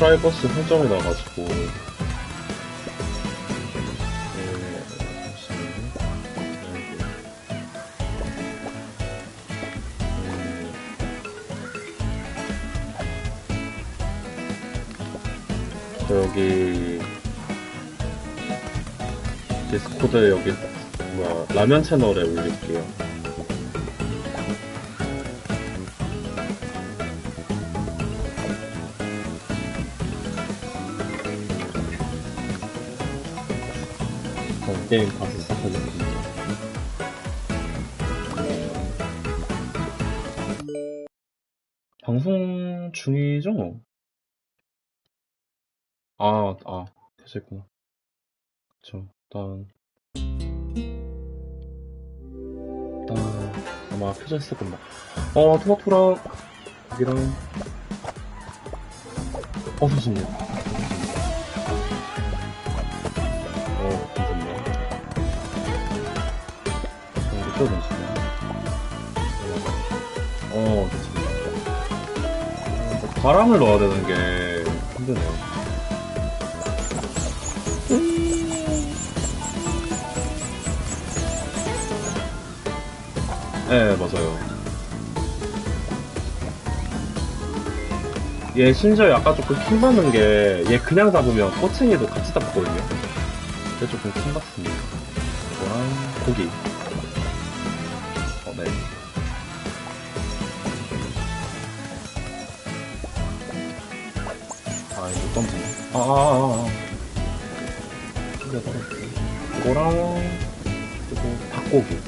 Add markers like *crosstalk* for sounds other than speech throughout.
프라이버시 설정이 나가지고. 여기. 디스코드 여기 뭐야 라면 채널에 올릴게요. 어, 게임 다시 시작하겠습니다. 방송 중이죠? 아, 아, 되셨구나. 그쵸. 일단, 일단, 아마 켜져 있을 겁니다. 어, 토마토랑, 고기랑, 버섯입니다. 또 넣으시네. 어, 좋습니다. 어, 바람을 넣어야 되는 게 힘드네요. 네, 맞아요. 얘 심지어 약간 조금 킹받는 게, 얘 그냥 잡으면 꼬챙이도 같이 잡거든요. 그게 조금 킹받습니다. 아. 이거랑, 그리고 닭고기.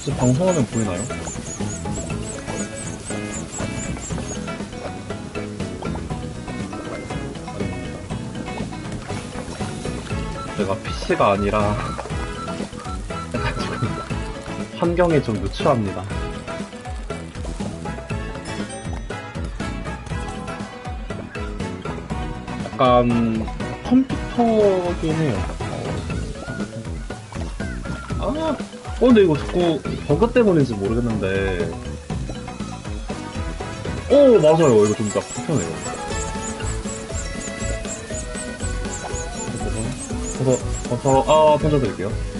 지금 방송화면 보이나요? 제가 PC가 아니라 환경이 좀 누추합니다. 약간 컴퓨터긴 해요. 어, 아, 어, 근데 이거 자꾸 버그 때문인지 모르겠는데. 오, 맞아요. 이거 좀딱 불편해요. 버섯, 버섯, 아, 던져드릴게요.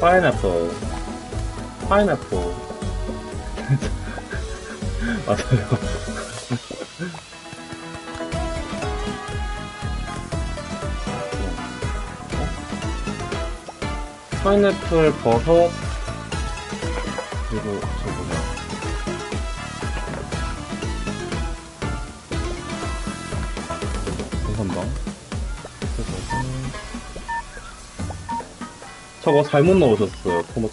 파인애플. 파인애플. *laughs* 맞아요. *laughs* 파인애플, 버섯, 저거 잘못 넣으셨어요, 토마토.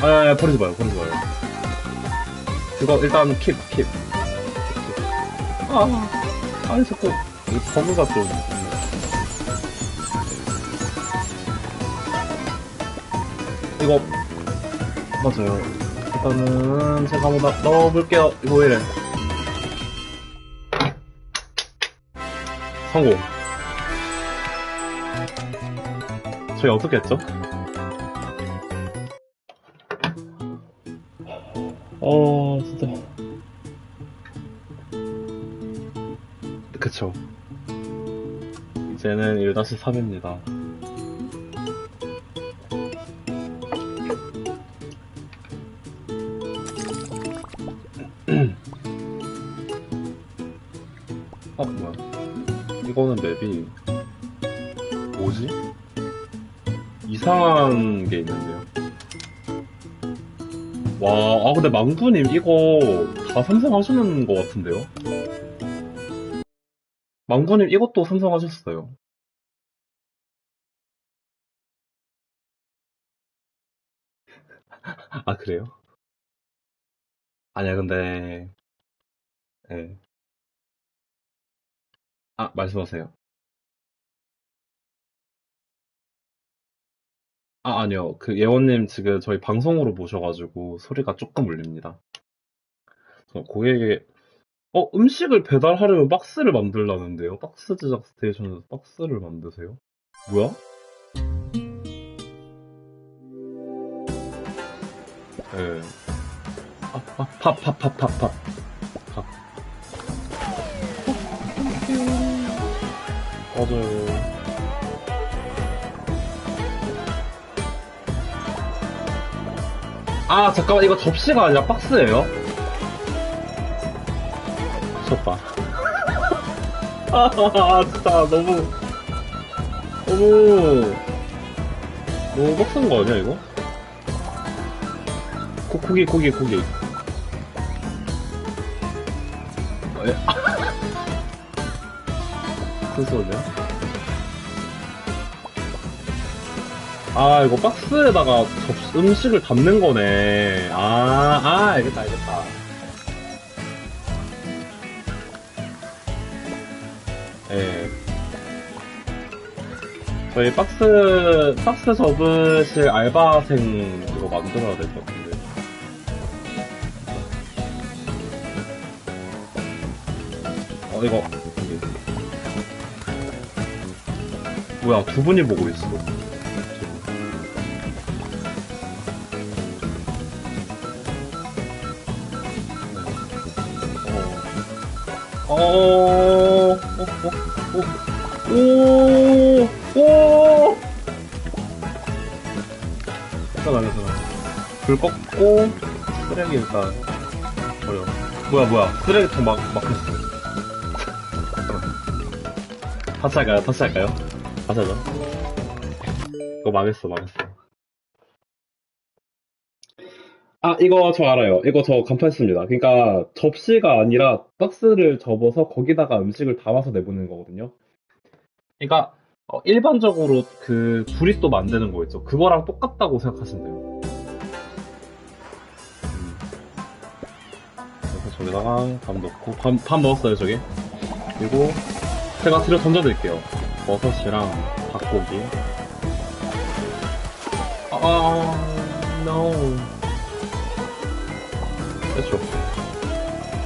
아, 아, 아, 버리지 마요, 버리지 마요. 이거 일단 킵, 킵. 아, 아니, 자꾸, 이 버그가 좀. 이거, 맞아요. 일단은 제가 한번 넣- 넣어볼게요. 이거 왜 이래. 성공. 저희 어떻게 했죠? 어, 진짜. 그쵸. 이제는 1-3입니다. 이거는 맵이, 뭐지? 이상한 게 있는데요. 와, 아, 근데 망두님 이거 다 삼성하시는 것 같은데요? 망두님 이것도 삼성하셨어요. *laughs* 아, 그래요? 아니야, 근데, 예. 아, 말씀하세요. 아, 아니요. 그 예원님 지금 저희 방송으로 모셔 가지고 소리가 조금 울립니다. 저 고객에게, 어, 음식을 배달하려면 박스를 만들라는데요? 박스 제작 스테이션에서 박스를 만드세요? 뭐야? 예. 아, 아, 밥, 밥, 밥, 밥, 밥. 맞아요. 아, 잠깐만, 이거 접시가 아니라 박스예요? 미쳤다. 아, *laughs* 진짜, 너무, 너무, 너무 빡센 거 아니야, 이거? 고, 고기, 고기, 고기. 큰 소리야? 아, 이거 박스에다가 접- 음식을 담는 거네. 아, 아, 알겠다, 알겠다. 예. 저희 박스, 박스 접으실 알바생 이거 만들어야 될 것 같은데. 어, 이거. 뭐야, 두 분이 보고 있어. 어, 어, 어, 어, 오, 오, 잠깐만, 잠깐만. 불 껐고, 쓰레기 일단, 버려. 뭐야, 뭐야. 쓰레기통 막, 막혔어. 다시 할까요? 다시 할까요? 하자. 이거 망했어, 망했어. 아, 이거 저 알아요. 이거 저 간판했습니다. 그러니까 접시가 아니라 박스를 접어서 거기다가 음식을 담아서 내보내는 거거든요. 그러니까 어, 일반적으로 그 브리또 만드는 거 있죠. 그거랑 똑같다고 생각하시면 돼요. 음. 그래서 저기다가 밥 넣고 밥, 밥 먹었어요, 저기. 그리고 제가 뒤로 던져드릴게요. 버섯이랑 닭고기. 아, no. 그렇죠.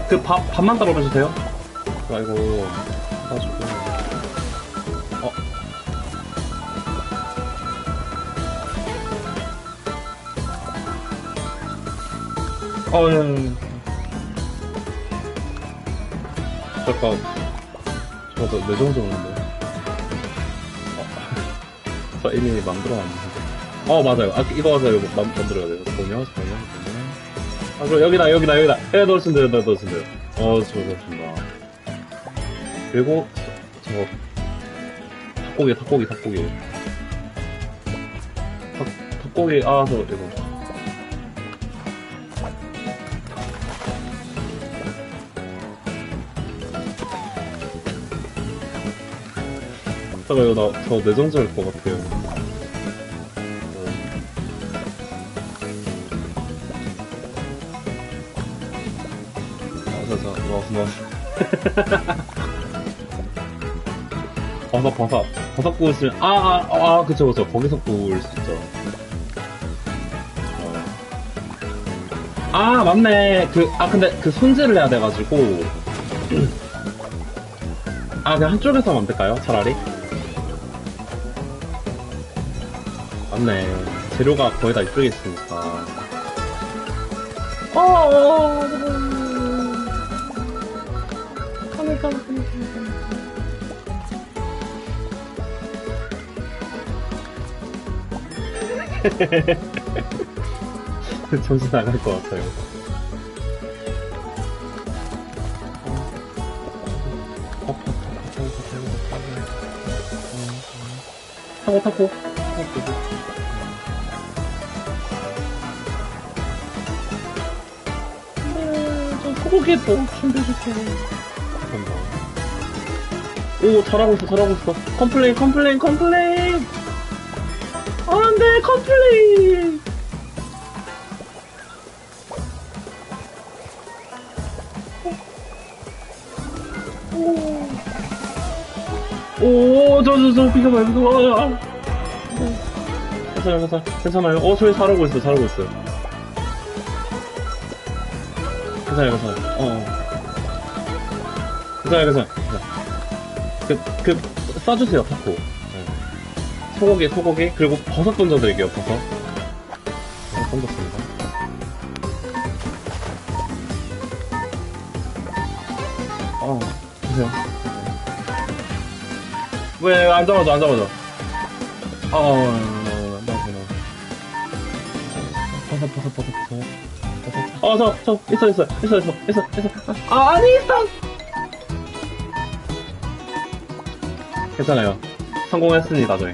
그 밥, 밥만 따로 주세요. 아이고, 가지고. 어. 어, 예, 예. 잠깐. 저도 내정지 오는데. 저 이미 만들어놨는데. 어, 맞아요. 아, 이거 맞아요. 이거 만, 만들어야 돼요. 번역, 번역, 번역. 아, 그럼 여기다, 여기다, 여기다. 예, 넣으시면 돼요, 넣- 넣으시면 돼요. 어, 저, 넣습니다. 그리고, 저, 저, 닭고기, 닭고기, 닭고기. 닭, 닭고기, 아, 저, 이거. 이거 나, 저 내정지할 것 같아요. 어. 아, 자, 자, 넣었어, 넣었어. 버섯, 버섯. 버섯 구우시면, 아, 아, 아, 그쵸, 그쵸. 거기서 구울 수 있죠. 어. 아, 맞네. 그, 아, 근데 그 손질을 해야 돼가지고. *clears throat* 아, 그냥 한쪽에서 될까요? 차라리? 맞네. 재료가 거의 다 이쪽에 있으니까. 어, 어, 카메, 카메, 카메, 카메. 정신 나갈 것 같아요. 타고 타고 타고 저소 고기 또 준비해줄게. 오 잘하고 있어 잘하고 있어. 컴플레인 컴플레인 컴플레인. 안돼 컴플레인. 오, 저, 저, 저, 비켜봐요, 비켜봐. 괜찮아요, 괜찮아요. 괜찮아요. 어, 저희 잘하고 있어요, 잘하고 있어 괜찮아요, 괜찮아요. 어. 어. 괜찮아요. 괜찮아요. 그, 그, 싸주세요, 타코. 네. 소고기, 소고기. 그리고 버섯 던져드릴게요, 버섯. 버섯 던졌습니다. 어, 주세요. 왜, 안 잡아줘, 안 잡아줘. 어, 어, 어, 어, 나, 나, 나. 버섯, 버섯, 버섯, 버섯. 버섯. 어, 저, 저, 있어, 있어, 있어, 있어, 있어, 있어. 아, 아니, 있어! 괜찮아요. 성공했습니다, 저희.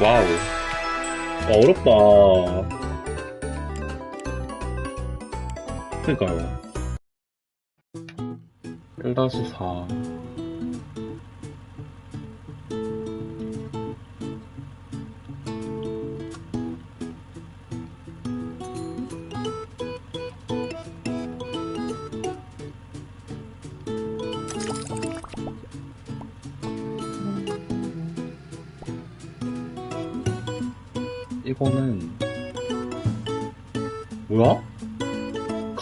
와우. 와, 어렵다. 그니까요. 1-4.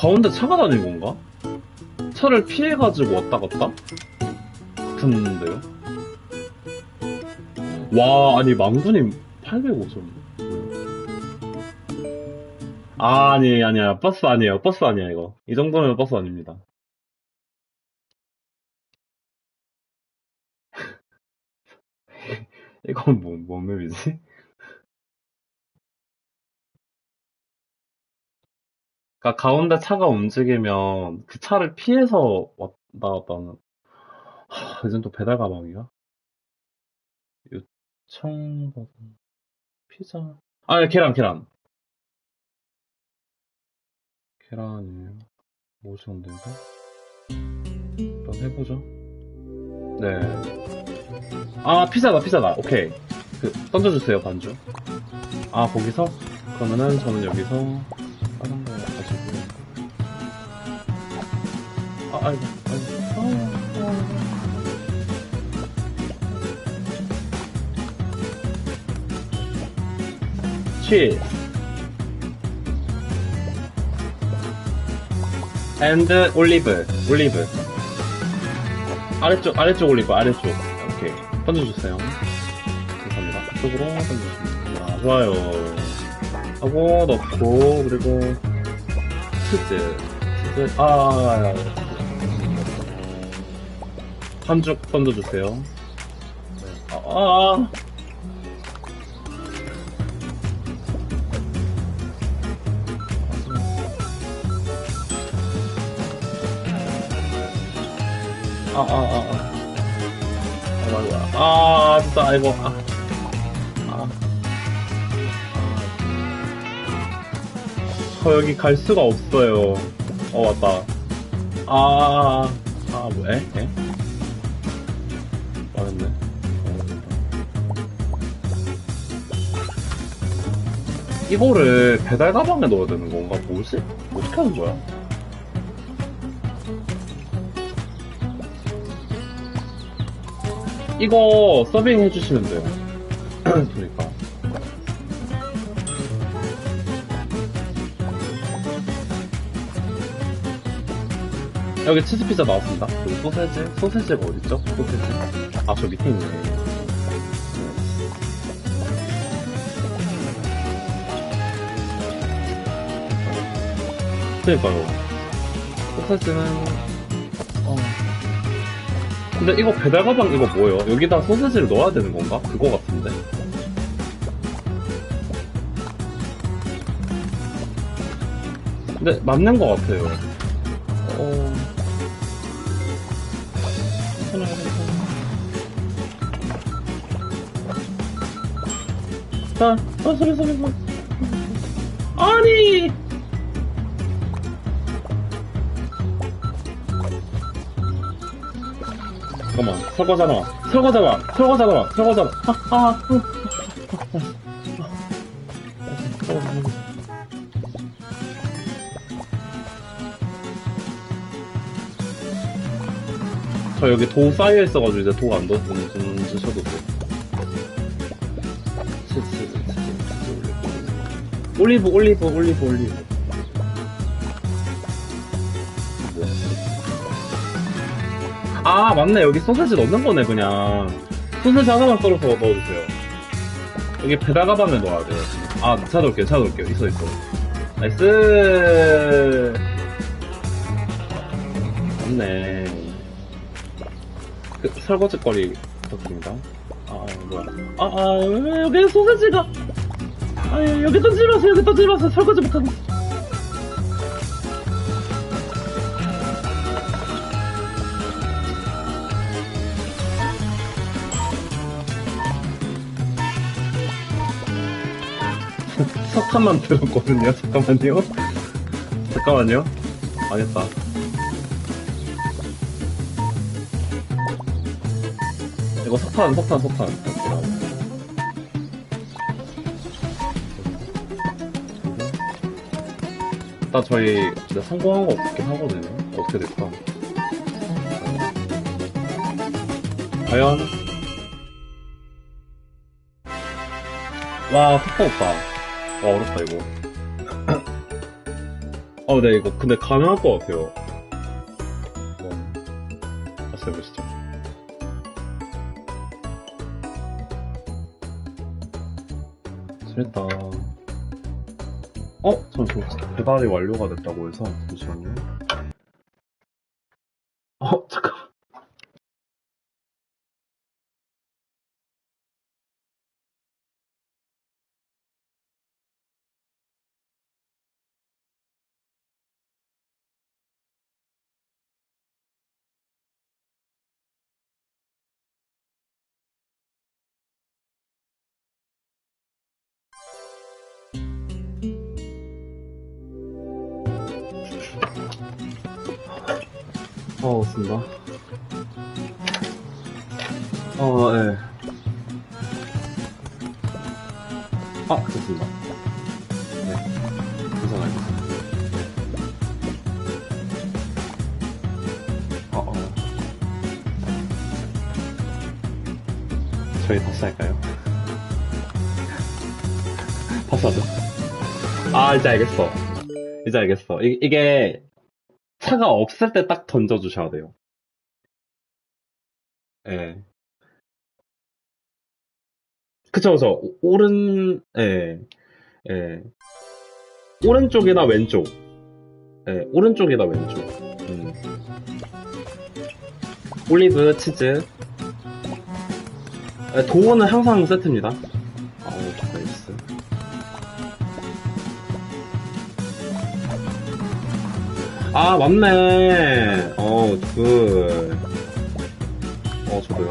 가운데 차가 다니는 건가? 차를 피해가지고 왔다 갔다? 같은데요? 와, 아니, 망군님 805점. 아, 아니, 아니야. 버스 아니에요. 버스 아니야, 이거. 이 정도면 버스 아닙니다. *laughs* 이건 뭐, 뭔 맵이지? 그니까 가운데 차가 움직이면 그 차를 피해서 왔다 갔다 하는. 하, 이젠 또 배달 가방이야? 요청 받은 피자. 아, 계란, 계란. 계란이에요. 근데 이거? 일단 해보죠. 네. 아, 피자다, 피자다. 오케이. 그, 던져주세요, 반주. 아, 거기서? 그러면은 저는 여기서 아, 아이고, 아이고. 치즈. 앤드 올리브, 올리브. 아래쪽, 아래쪽 올리브, 아래쪽. 오케이. 던져주세요. 감사합니다. 이쪽으로 던져주십니다. 아, 좋아요. 하고, 넣고, 그리고, 치즈. 치즈, 아, 아, 아. 한쪽 던져주세요. 네. 아, 아. 아, 아, 아, 아. 아, 맞아. 아, 진짜, 아이고, 아. 아. 아. 저 여기 갈 수가 없어요. 어, 왔다. 아, 아, 뭐, 에? 에? 이거를 배달 가방에 넣어야 되는 건가? 뭐지? 어떻게 하는 거야? 이거 서빙 해주시면 돼요. *clears throat* 그러니까. 여기 치즈 피자 나왔습니다. 그리고 소세지, 소세지가 어딨죠? 소세지. 아, 저 밑에 있네. 그러니까요. 소세지는, 어. 근데 이거 배달 가방 이거 뭐예요? 여기다 소세지를 넣어야 되는 건가? 그거 같은데. 근데 맞는 것 같아요. 어. 자, 어, 소리, 소리, 소리. 아니! 잠깐만, 설거잖아. 설거잖아. 설거잖아. 설거잖아. 아, 아, 아. 저 여기 도 쌓여 있어가지고 이제 도안 넣어서 좀, 치즈, 치즈 올리브, 올리브, 올리브, 올리브. 아 맞네. 여기 소세지 넣는 거네 그냥. 소세지 하나만 썰어서 넣어주세요. 여기 배다가 밤에 넣어야 돼요. 아 찾아올게요 찾아올게요. 있어 있어. 나이스! 맞네. 그, 설거지거리 부탁드립니다. 아 뭐야. 아아 아, 여기 소세지가. 아 여기 던지마세요 여기 던지마세요. 설거지 못하겠어. 13만 들었거든요. 잠깐만요. 잠깐만요. 망했다. 이거 석탄, 석탄, 석탄. 일단 저희 진짜 성공한 거 없긴 하거든요. 어떻게 될까? 과연? 와, 석탄 오빠. 와, 어렵다, 이거. 어, *clears throat* 네, 이거 근데 가능할 것 같아요. 다시 해보시죠. 재밌다. 어? 저, 저, 배달이 완료가 됐다고 해서, 잠시만요. 어, 없습니다. 어, 네. 아, 됐습니다. 네. 괜찮아요. 어, 어. 저희 다시 할까요? *laughs* 다시 하죠. 아, 이제 알겠어. 이제 알겠어. 이, 이게, 차가 없을 때 딱 던져주셔야 돼요. 예. 그쵸, 그쵸. 오- 오른, 예, 예. 오른쪽이나 왼쪽. 예, 오른쪽이나 왼쪽. 음. 올리브, 치즈. 예, 도우는 항상 세트입니다. 아, 맞네. 어, 그. 어, 저도요.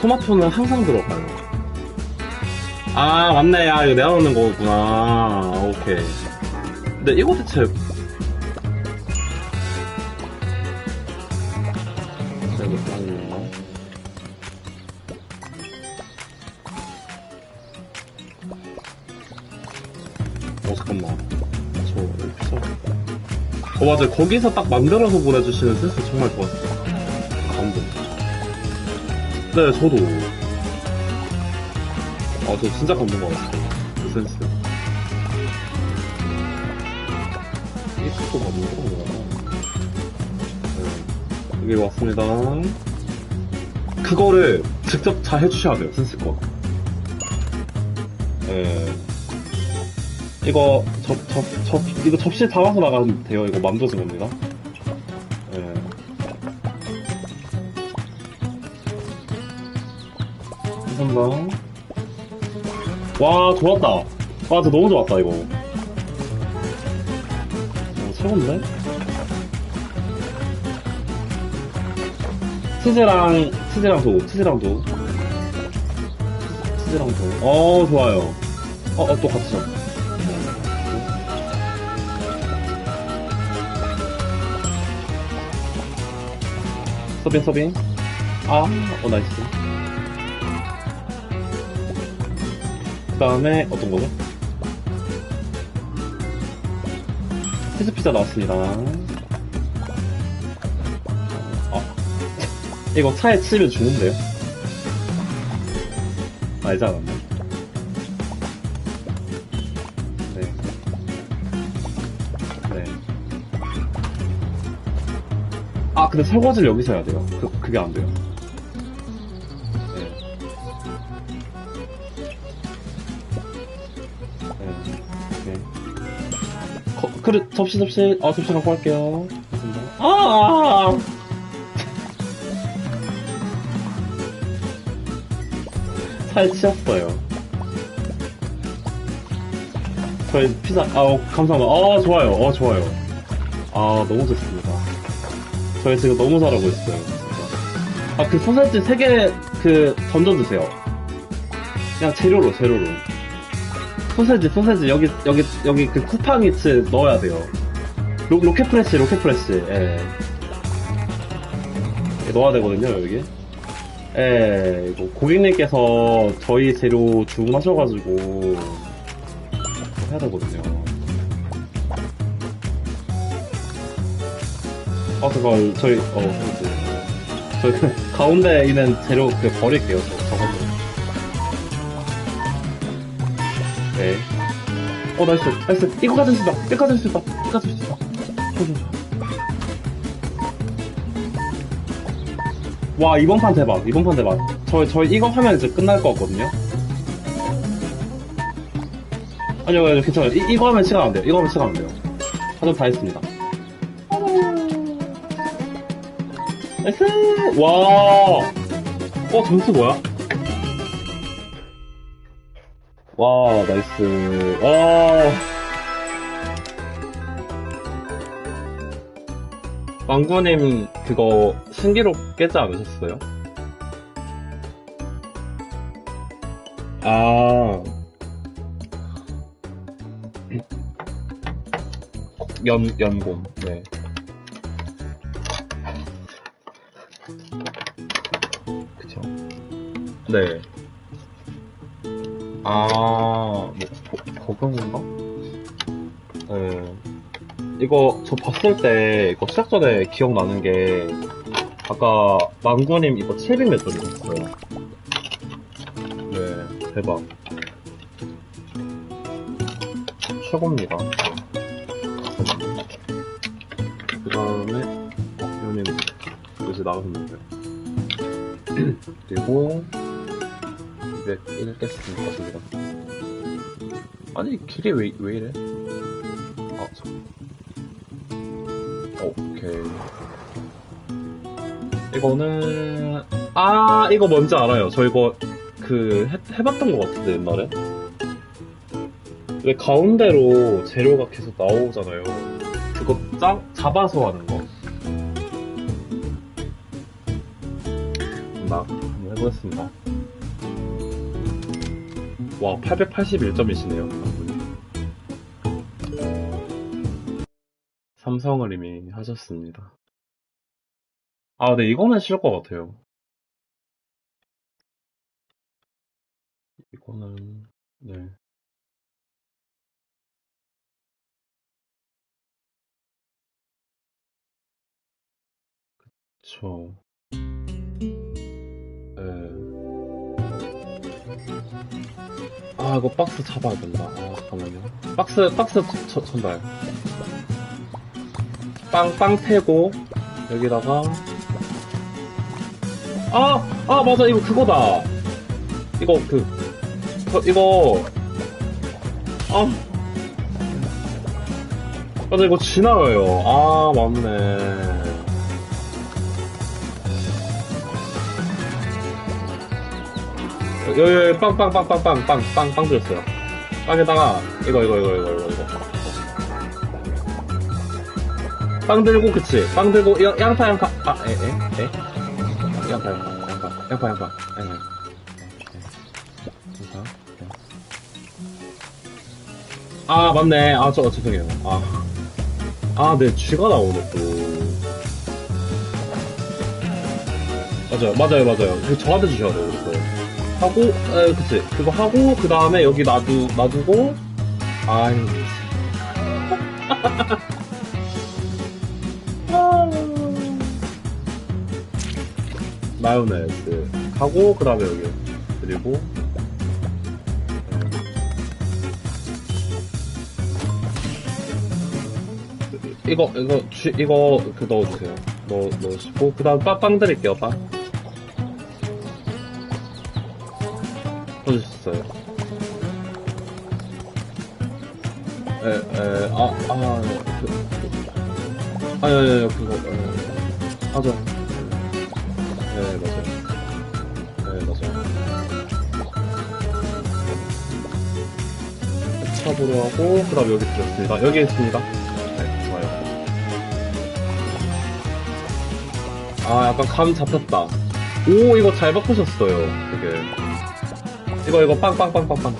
토마토는 항상 들어가요. 아, 맞네. 아, 이거 내가 넣는 거구나. 아, 오케이. 근데 이거 대체. 맞아요. 거기서 딱 만들어서 보내주시는 센스 정말 좋았어요. 감동. 네, 저도. 아, 저 진짜 감동 받았어요. 그 센스. 속도가 뭐야? 네, 여기 왔습니다. 그거를 직접 잘 해주셔야 돼요, 센스껏. 네. 이거 접, 접, 접, 이거 접시에 담아서 나가면 돼요. 이거 만들어진 겁니다. 예. 감사합니다. 와, 좋았다. 와, 저 너무 좋았다, 이거. 어, 최고인데? 치즈랑, 치즈랑 도, 치즈랑 도. 치즈랑 도. 어, 좋아요. 어, 어, 또 같이 잡 서빙 서빙 아, 어 나이스 다음에 어떤 거죠? 치즈 피자 나왔습니다. 아, *laughs* 이거 차에 치면 죽는데요? 알지 않았나? 근데 설거지를 여기서 해야 돼요. 그, 그게 안 돼요. 네. 네. 그릇, 접시, 접시. 아, 접시 갖고 갈게요. 감사합니다. 아! *laughs* 살 치웠어요. 저희 피자, 아, 어, 감사합니다. 아, 좋아요. 어, 좋아요. 아, 너무 좋습니다. 저희 지금 너무 잘하고 있어요. 아, 그 소세지 3개, 그, 던져주세요. 그냥 재료로, 재료로. 소세지, 소세지, 여기, 여기, 여기 그 쿠팡이츠 넣어야 돼요. 로, 로켓 프레시, 로켓 프레시, 예. 예, 넣어야 되거든요, 여기. 예, 이거 고객님께서 저희 재료 주문하셔가지고, 해야 되거든요. 아, 그걸, 저희, 어, 그지 저희 그, 가운데 있는 재료 그 버릴게요, 저, 저걸로. 네. 어, 나이스, 나이스. 이거 가질 수 있다. 이거 가질 수 있다. 이거 가질 수 있다. 와, 이번 판 대박. 이번 판 대박. 저, 저 이거 하면 이제 끝날 것 같거든요. 아니요, 아니요, 괜찮아요. 이, 이거 하면 시간 안 돼요. 이거 하면 시간 안 돼요. 하전 다 했습니다. 나이스! 와! 어, 점수 뭐야? 와, 나이스. 와. 망구님, 그거, 신기록 깨지 않으셨어요? 아. 연, 연곰, 네. 네. 아, 뭐, 거- 거경인가? 네. 이거, 저 봤을 때, 이거 시작 전에 기억나는 게, 아까, 망구님 이거 700몇 점이셨어요. 네, 대박. 최고입니다. 그 다음에, 어, 연님, 요새 나가셨는데. 그리고, 201 깼습니다, 저기다. 아니, 길이 왜, 왜 이래? 아, 저. 오케이. 이거는, 아, 이거 뭔지 알아요. 저 이거, 그, 해, 해봤던 것 같은데, 옛날에? 왜 가운데로 재료가 계속 나오잖아요. 그거 짜, 잡아서 하는 거. 막, 한번 해보겠습니다. 와, 881점이시네요, 삼성을 이미 하셨습니다. 아, 네, 이거는 쉬울 것 같아요. 이거는, 네. 그쵸. 아, 이거 박스 잡아야 된다. 아, 잠깐만요. 박스, 박스 저- 전달. 빵, 빵 패고, 여기다가, 아, 아, 맞아. 이거 그거다. 이거, 그, 저, 이거, 아. 맞아, 이거 지나가요. 아, 맞네. 여기, 여기, 빵, 빵, 빵, 빵, 빵, 빵, 빵, 빵 들었어요. 빵에다가, 이거, 이거, 이거, 이거, 이거, 이거. 빵 들고, 그치. 빵 들고, 양- 양파, 양파. 아, 에, 에, 에? 양파, 양파, 양파, 양파, 양파. 양파, 네. 아, 맞네. 아, 저, 죄송해요. 아. 아, 네, 쥐가 나오네, 또. 맞아요, 맞아요, 맞아요. 그 저한테 주셔야 돼요, 그거. 하고, 에, 그치. 그거 하고, 그 다음에 여기 놔두, 놔두고, 아이. *laughs* 마요네즈 하고, 그 다음에 여기. 그리고, 네. 이거, 이거, 쥐- 이거, 그, 넣어주세요. 넣, 넣으시고, 그 다음 빵, 빵 드릴게요, 빵. 해주셨어요. 에, 에, 아, 아, 그, 그, 아, 예, 예, 그거, 에, 맞아. 네, 맞아요. 네, 맞아요. 탑으로 하고, 그 다음 여기 들었습니다. 여기 있습니다. 네, 좋아요. 아, 약간 감 잡혔다. 오, 이거 잘 바꾸셨어요, 되게. 이거, 이거, 빵빵빵빵빵.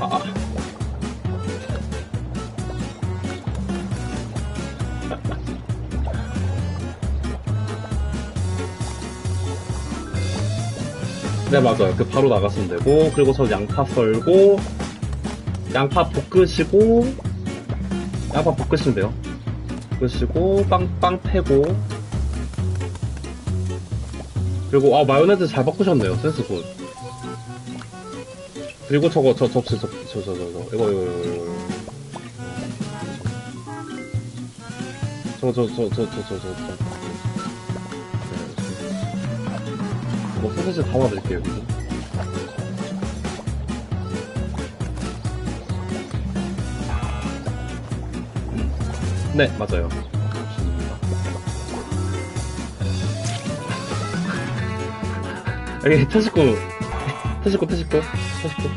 아, 아. *laughs* 네, 맞아요. 그 바로 나가시면 되고, 그리고 저 양파 썰고, 양파 볶으시고, 양파 볶으시면 돼요. 볶으시고, 빵, 빵 패고, 그리고, 아, 마요네즈 잘 바꾸셨네요. 센스 굿. 그리고 저거, 저, 접시, 저, 저, 저, 저, 저, 이거, 이거, 이거, 이거. 저거, 저, 저, 저, 저, 저, 저, 저. 네, 뭐, 소세지 담아드릴게요, 여기. 네, 맞아요. 여기 태식구, 태식구, 태식구, 섭스,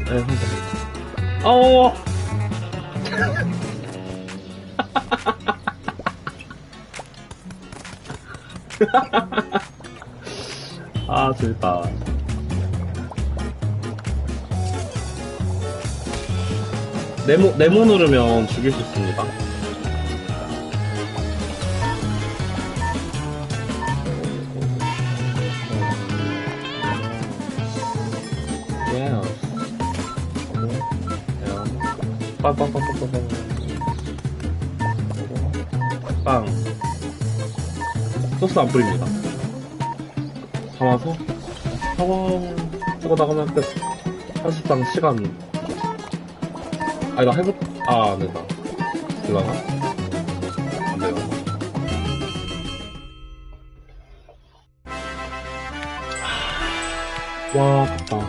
네. 어! 아, 재밌다. 네모, 네모 누르면 죽일 수 있습니다. 빵빵빵빵빵빵. 빵. 소스 안 뿌립니다. 담아서 사왕 쓰고 나가면 끝. 사실상 시간. 아니 나 해볼 아 안 된다. 될라나? 안 돼요. 와 됐다.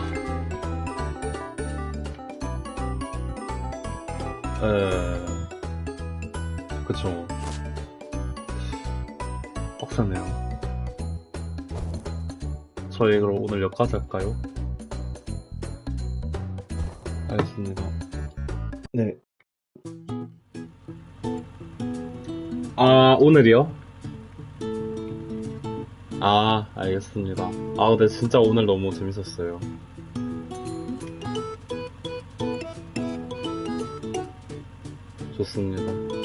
그쵸. 빡세네요. 저희 그럼 오늘 여기까지 할까요? 알겠습니다. 네. 아, 오늘이요? 아, 알겠습니다. 아, 근데 진짜 오늘 너무 재밌었어요. 좋습니다.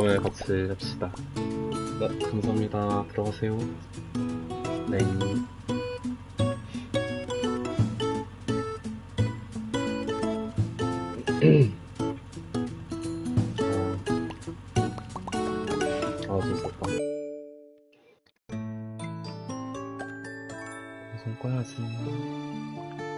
다음에 같이 합시다. 네, 감사합니다. 들어가세요. 네. *clears throat*